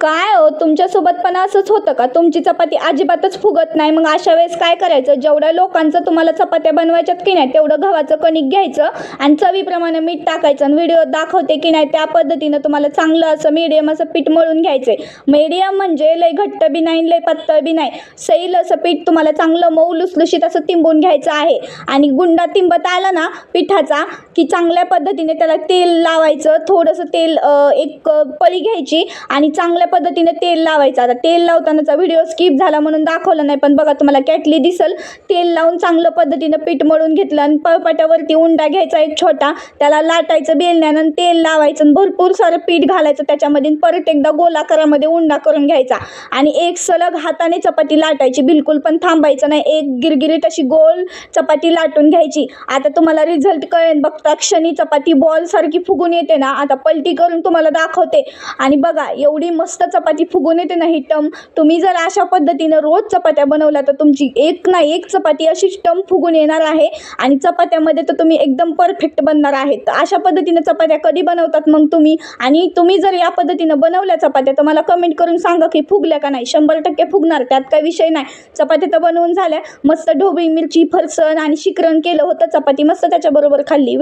काय हो? तुमच्यासोबत पण असंच होतं का? तुमची चपाती अजिबातच फुगत नाही. मग अशा वेळेस काय करायचं? जेवढ्या लोकांचं तुम्हाला चपात्या बनवायच्यात की नाही तेवढं गव्हाचं कणिक घ्यायचं आणि चवीप्रमाणे मीठ टाकायचं आणि व्हिडिओ दाखवते की नाही त्या पद्धतीनं तुम्हाला चांगलं असं मीडियम असं पीठ मळून घ्यायचं आहे मीडियम म्हणजे लय घट्ट बी नाही लय पातळ बी नाही. सैल असं पीठ तुम्हाला चांगलं मऊ लुसलुशीत असं तिंबून घ्यायचं आहे. आणि गुंडा तिंबत आला ना पिठाचा की चांगल्या पद्धतीने त्याला तेल लावायचं. थोडंसं तेल एक पळी घ्यायची आणि चांगल्या पद्धतीने तेल लावायचं. आता तेल लावतानाचा व्हिडिओ स्किप झाला म्हणून दाखवलं नाही पण बघा तुम्हाला कॅटली दिसल. तेल लावून चांगलं पद्धतीनं पीठ मळून घेतलं आणि पळपाट्यावरती उंडा घ्यायचा एक छोटा त्याला लाटायचं बेलण्यानं तेल लावायचं आणि भरपूर सारं पीठ घालायचं. त्याच्यामध्ये परत एकदा गोलाकारामध्ये उंडा करून घ्यायचा. आणि एक सलग हाताने चपाती लाटायची बिलकुल पण थांबायचं नाही. एक गिरगिरीत अशी गोल चपाती लाटून घ्यायची. आता तुम्हाला रिझल्ट कळेल. बघता क्षणी चपाती बॉल सारखी फुगून येते ना. आता पलटी करून तुम्हाला दाखवते. आणि बघा एवढी मस्त चपाती फुगून येते नाही टम. तुम्ही जर अशा पद्धतीनं रोज चपात्या बनवल्या तर तुमची एक ना एक चपाती अशीच टम फुगून येणार आहे. आणि चपात्यामध्ये तर तुम्ही एकदम परफेक्ट बनणार आहेत तर अशा पद्धतीनं चपात्या कधी बनवतात मग तुम्ही? आणि तुम्ही जर या पद्धतीनं बनवल्या चपात्या तर मला कमेंट करून सांगा की फुगल्या का नाही? शंभर टक्के फुगणार त्यात काही विषय नाही. चपात्या तर बनवून झाल्या. मस्त ढोबळी मिरची फरसण आणि शिकरण केलं होतं. चपाती मस्त त्याच्याबरोबर खाल्ली.